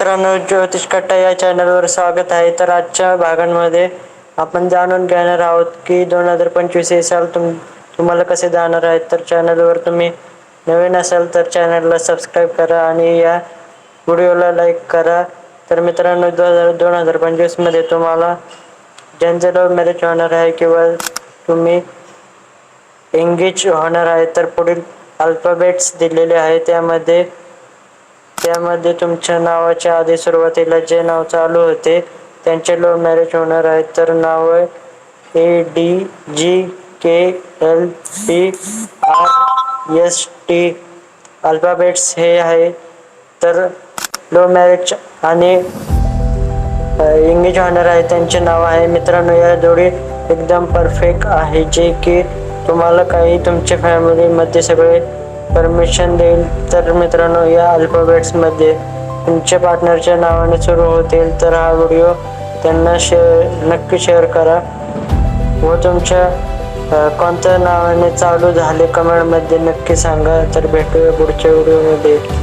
मित्रांनो ज्योतिष कट्टा या चॅनलवर स्वागत आहे. तर आजच्या भागांमध्ये आपण जाणून घेणार आहोत की दोन हजार पंचवीस हे साल तुम तुम्हाला कसे जाणार आहेत. तर चॅनलवर तुम्ही नवीन असाल तर चॅनलला सबस्क्राईब करा आणि या व्हिडिओला लाईक करा. तर मित्रांनो दोन हजार दोन हजार पंचवीसमध्ये तुम्हाला ज्यांचे लव्ह मॅरेज होणार आहे किंवा तुम्ही एंगेज होणार आहे तर पुढील अल्फाबेट्स दिलेले आहे. त्यामध्ये त्यामध्ये तुमच्या नावाच्या आधी सुरुवातीला जे नाव चालू होते त्यांचे लव्ह मॅरेज होणार आहे. तर नाव A D G K L P R S T alphabets हे आहे. तर लव्ह मॅरेज आणि इंग्लिश होणार आहे. त्यांचे नाव आहे. मित्रांनो या जोडी एकदम परफेक्ट आहे. जे की तुम्हाला काही तुमच्या फॅमिलीमध्ये सगळे परमिशन देईल. तर मित्रांनो या अल्फाबेट्समध्ये तुमच्या पार्टनरच्या नावाने सुरू होतील. तर हा व्हिडिओ त्यांना शेअर नक्की शेअर करा. व तुमच्या कोणत्या नावाने चालू झाले कमेंटमध्ये नक्की सांगा. तर भेटूया पुढच्या व्हिडिओमध्ये